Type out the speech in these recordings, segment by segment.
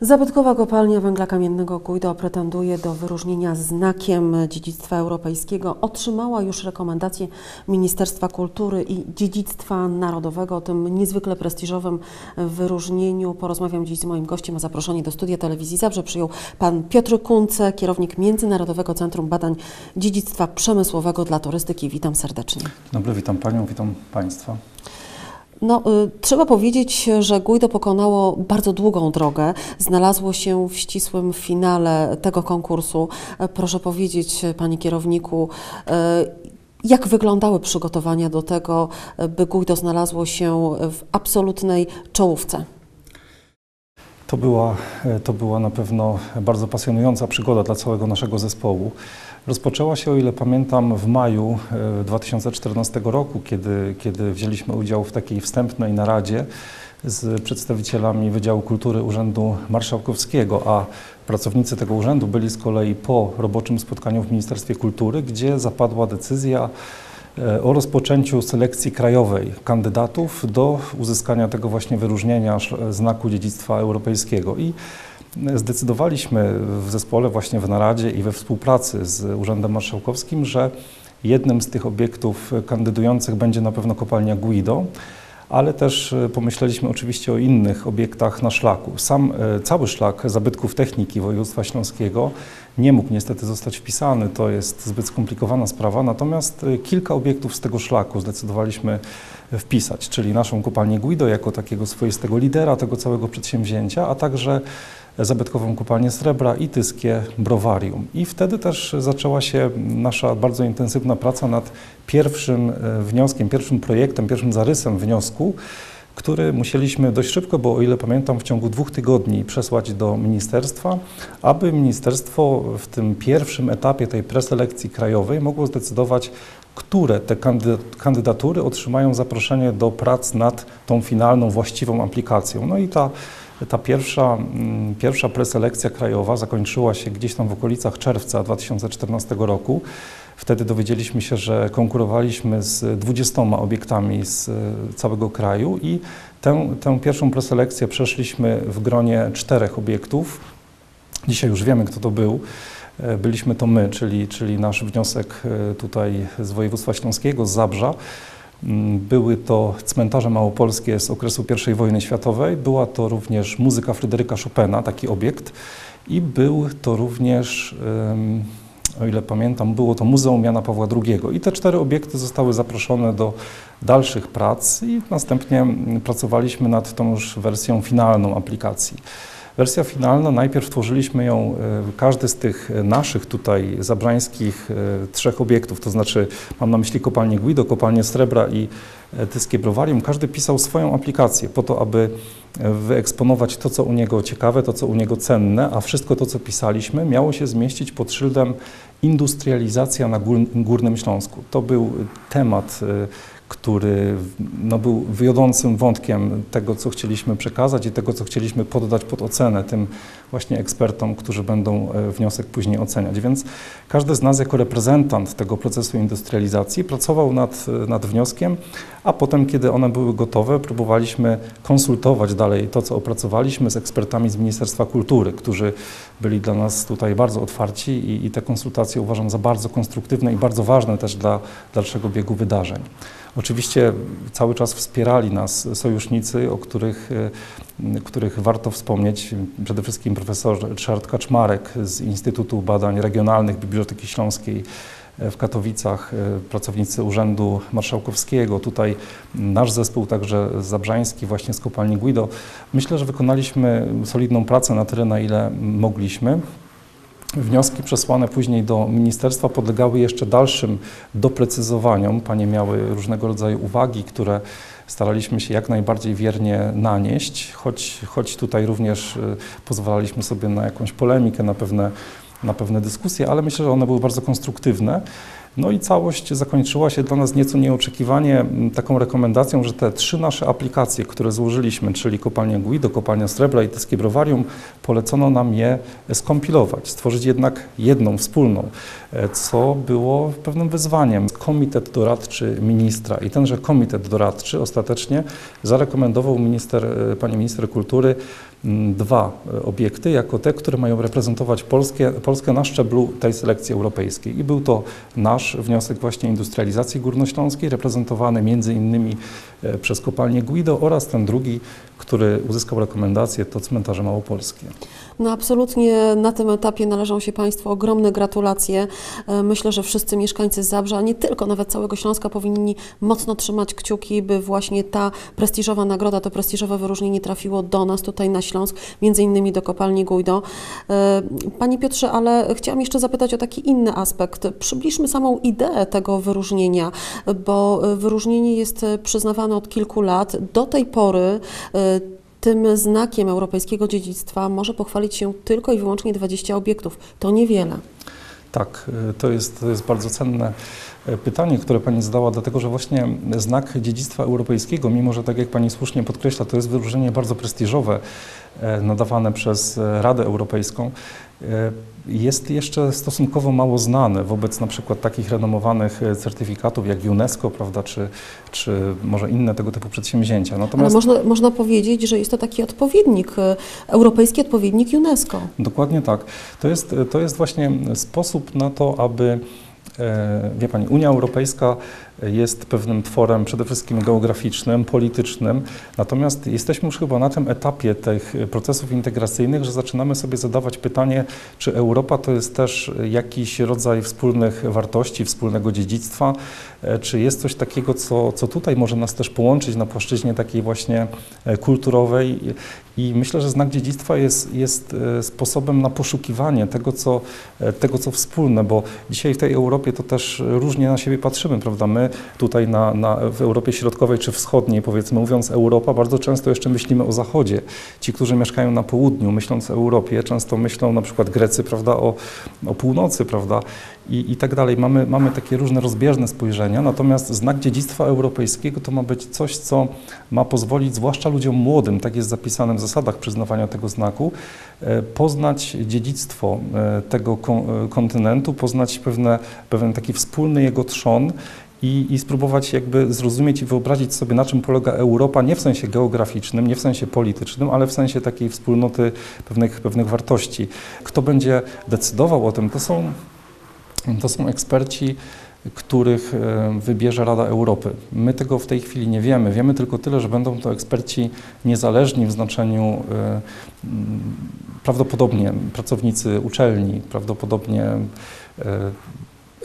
Zabytkowa kopalnia węgla kamiennego Guido pretenduje do wyróżnienia znakiem dziedzictwa europejskiego. Otrzymała już rekomendację Ministerstwa Kultury i Dziedzictwa Narodowego o tym niezwykle prestiżowym wyróżnieniu. Porozmawiam dziś z moim gościem. O zaproszenie do studia telewizji Zabrze przyjął pan Piotr Kunce, kierownik Międzynarodowego Centrum Badań Dziedzictwa Przemysłowego dla Turystyki. Witam serdecznie. Dobry, witam panią, witam państwa. No, y, trzeba powiedzieć, że Guido pokonało bardzo długą drogę. Znalazło się w ścisłym finale tego konkursu. E, Proszę powiedzieć, panie kierowniku, e, jak wyglądały przygotowania do tego, e, by Guido znalazło się w absolutnej czołówce? To była, to była na pewno bardzo pasjonująca przygoda dla całego naszego zespołu. Rozpoczęła się, o ile pamiętam, w maju e, 2014 roku, kiedy, kiedy wzięliśmy udział w takiej wstępnej naradzie z przedstawicielami Wydziału Kultury Urzędu Marszałkowskiego, a pracownicy tego urzędu byli z kolei po roboczym spotkaniu w Ministerstwie Kultury, gdzie zapadła decyzja e, o rozpoczęciu selekcji krajowej kandydatów do uzyskania tego właśnie wyróżnienia znaku dziedzictwa europejskiego. I zdecydowaliśmy w zespole właśnie w naradzie i we współpracy z Urzędem Marszałkowskim, że jednym z tych obiektów kandydujących będzie na pewno kopalnia Guido, ale też e, pomyśleliśmy oczywiście o innych obiektach na szlaku. Sam e, cały szlak zabytków techniki województwa śląskiego nie mógł niestety zostać wpisany, to jest zbyt skomplikowana sprawa, natomiast e, kilka obiektów z tego szlaku zdecydowaliśmy wpisać, czyli naszą kopalnię Guido jako takiego swoistego lidera tego całego przedsięwzięcia, a także zabytkową kopalnię srebra i tyskie browarium. I wtedy też zaczęła się nasza bardzo intensywna praca nad pierwszym e, wnioskiem, pierwszym projektem, pierwszym zarysem wniosku, który musieliśmy dość szybko, bo o ile pamiętam, w ciągu dwóch tygodni przesłać do ministerstwa, aby ministerstwo w tym pierwszym etapie tej preselekcji krajowej mogło zdecydować, które te kandy- kandydatury otrzymają zaproszenie do prac nad tą finalną, właściwą aplikacją. No i ta ta pierwsza, mm, pierwsza preselekcja krajowa zakończyła się gdzieś tam w okolicach czerwca 2014 roku. Wtedy dowiedzieliśmy się, że konkurowaliśmy z 20 obiektami z e, całego kraju i tę, tę pierwszą preselekcję przeszliśmy w gronie czterech obiektów. Dzisiaj już wiemy, kto to był. E, Byliśmy to my, czyli, czyli nasz wniosek e, tutaj z województwa śląskiego, z Zabrza. Mm, Były to cmentarze małopolskie z okresu I wojny światowej, była to również muzyka Fryderyka Chopina, taki obiekt i był to również, o ile pamiętam, było to Muzeum Jana Pawła II. I te cztery obiekty zostały zaproszone do dalszych prac i następnie mm, pracowaliśmy nad tą już wersją finalną aplikacji. Wersja finalna, najpierw tworzyliśmy ją, e, każdy z tych e, naszych tutaj zabrańskich e, trzech obiektów, to znaczy mam na myśli kopalnię Guido, kopalnię Srebra i Tyskie Browarium, każdy pisał swoją aplikację po to, aby wyeksponować to, co u niego ciekawe, to, co u niego cenne, a wszystko to, co pisaliśmy, miało się zmieścić pod szyldem industrializacja na Gór- Górnym Śląsku. To był temat, który no, był wiodącym wątkiem tego, co chcieliśmy przekazać i tego, co chcieliśmy poddać pod ocenę tym właśnie ekspertom, którzy będą e, wniosek później oceniać. Więc każdy z nas jako reprezentant tego procesu industrializacji pracował nad, e, nad wnioskiem, a potem, kiedy one były gotowe, próbowaliśmy konsultować dalej to, co opracowaliśmy z ekspertami z Ministerstwa Kultury, którzy byli dla nas tutaj bardzo otwarci i, i te konsultacje uważam za bardzo konstruktywne i bardzo ważne też dla dalszego biegu wydarzeń. Oczywiście cały czas wspierali nas sojusznicy, o których, e, których warto wspomnieć. Przede wszystkim profesor Ryszard Kaczmarek z Instytutu Badań Regionalnych Biblioteki Śląskiej e, w Katowicach, e, pracownicy Urzędu Marszałkowskiego, tutaj nasz zespół także zabrzański właśnie z kopalni Guido. Myślę, że wykonaliśmy solidną pracę na tyle, na ile mogliśmy. Wnioski przesłane później do ministerstwa podlegały jeszcze dalszym doprecyzowaniom. Panie miały różnego rodzaju uwagi, które staraliśmy się jak najbardziej wiernie nanieść, choć, choć tutaj również y, pozwalaliśmy sobie na jakąś polemikę, na pewne, na pewne dyskusje, ale myślę, że one były bardzo konstruktywne. No i całość zakończyła się dla nas nieco nieoczekiwanie taką rekomendacją, że te trzy nasze aplikacje, które złożyliśmy, czyli kopalnia Guido, kopalnia Srebra i Tyskie Browarium, polecono nam je skompilować, stworzyć jednak jedną, wspólną, e, co było pewnym wyzwaniem. Komitet doradczy ministra i tenże komitet doradczy ostatecznie zarekomendował minister, e, pani minister kultury dwa e, obiekty jako te, które mają reprezentować Polskę, Polskę na szczeblu tej selekcji europejskiej. I był to nasz wniosek właśnie industrializacji górnośląskiej, reprezentowany między innymi e, przez kopalnię Guido oraz ten drugi, który uzyskał rekomendację, to cmentarze małopolskie. No absolutnie na tym etapie należą się Państwu ogromne gratulacje. E, Myślę, że wszyscy mieszkańcy Zabrza, a nie tylko, nawet całego Śląska powinni mocno trzymać kciuki, by właśnie ta prestiżowa nagroda, to prestiżowe wyróżnienie trafiło do nas tutaj na Śląsk, między innymi do kopalni Gujdo. E, Panie Piotrze, ale chciałam jeszcze zapytać o taki inny aspekt. Przybliżmy samą ideę tego wyróżnienia, bo e, wyróżnienie jest przyznawane od kilku lat. Do tej pory tym znakiem europejskiego dziedzictwa może pochwalić się tylko i wyłącznie 20 obiektów. To niewiele. Tak, y, to jest, to jest bardzo cenne e, pytanie, które Pani zadała, dlatego że właśnie znak dziedzictwa europejskiego, mimo że tak jak Pani słusznie podkreśla, to jest wyróżnienie bardzo prestiżowe, e, nadawane przez e, Radę Europejską, e, jest jeszcze stosunkowo mało znane wobec na przykład takich renomowanych e, certyfikatów jak UNESCO, prawda, czy, czy może inne tego typu przedsięwzięcia. Ale Natomiast można, można powiedzieć, że jest to taki odpowiednik, e, europejski odpowiednik UNESCO. Dokładnie tak. To jest, to jest właśnie sposób na to, aby, e, wie Pani, Unia Europejska jest pewnym tworem przede wszystkim geograficznym, politycznym, natomiast jesteśmy już chyba na tym etapie tych procesów integracyjnych, że zaczynamy sobie zadawać pytanie, czy Europa to jest też jakiś rodzaj wspólnych wartości, wspólnego dziedzictwa, e, czy jest coś takiego, co, co tutaj może nas też połączyć na płaszczyźnie takiej właśnie e, kulturowej? I myślę, że znak dziedzictwa jest, jest e, sposobem na poszukiwanie tego co, tego, co wspólne, bo dzisiaj w tej Europie to też różnie na siebie patrzymy, prawda? My tutaj na, na, w Europie Środkowej czy Wschodniej, powiedzmy, mówiąc Europa, bardzo często jeszcze myślimy o Zachodzie. Ci, którzy mieszkają na południu, myśląc o Europie, często myślą na przykład Grecy, prawda, o, o północy, prawda, i, i tak dalej. Mamy, mamy takie różne rozbieżne spojrzenia, natomiast znak dziedzictwa europejskiego to ma być coś, co ma pozwolić, zwłaszcza ludziom młodym, tak jest zapisane w zasadach przyznawania tego znaku, e, poznać dziedzictwo e, tego e, kontynentu, poznać pewne, pewien taki wspólny jego trzon i, i spróbować jakby zrozumieć i wyobrazić sobie, na czym polega Europa, nie w sensie geograficznym, nie w sensie politycznym, ale w sensie takiej wspólnoty pewnych, pewnych wartości. Kto będzie decydował o tym, to są, to są eksperci, których e, wybierze Rada Europy. My tego w tej chwili nie wiemy. Wiemy tylko tyle, że będą to eksperci niezależni w znaczeniu e, prawdopodobnie pracownicy uczelni, prawdopodobnie e,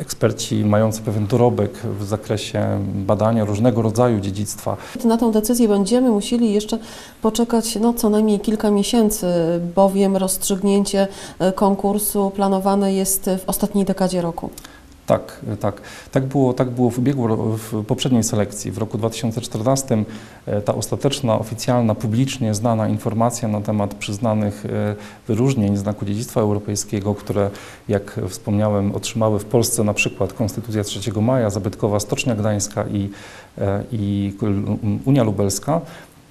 eksperci mający pewien dorobek w zakresie badania różnego rodzaju dziedzictwa. Na tą decyzję będziemy musieli jeszcze poczekać no, co najmniej kilka miesięcy, bowiem rozstrzygnięcie e, konkursu planowane jest w ostatniej dekadzie roku. Tak, tak. Tak było, tak było w ubiegu, w poprzedniej selekcji. W roku 2014 e, ta ostateczna, oficjalna, publicznie znana informacja na temat przyznanych e, wyróżnień znaku dziedzictwa europejskiego, które, jak wspomniałem, otrzymały w Polsce na przykład Konstytucja 3 maja, Zabytkowa Stocznia Gdańska i, e, i Unia Lubelska,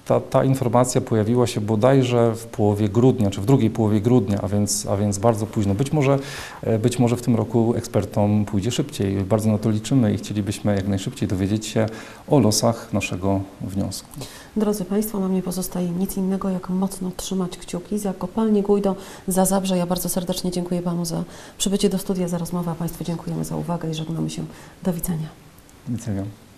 ta, ta informacja pojawiła się bodajże w połowie grudnia, czy w drugiej połowie grudnia, a więc, a więc bardzo późno. Być może, e, być może w tym roku ekspertom pójdzie szybciej. Bardzo na to liczymy i chcielibyśmy jak najszybciej dowiedzieć się o losach naszego wniosku. Drodzy Państwo, nam nie pozostaje nic innego, jak mocno trzymać kciuki za kopalnię Gujdo, za Zabrze. Ja bardzo serdecznie dziękuję Panu za przybycie do studia, za rozmowę, a Państwu dziękujemy za uwagę i żegnamy się. Do widzenia. Do widzenia.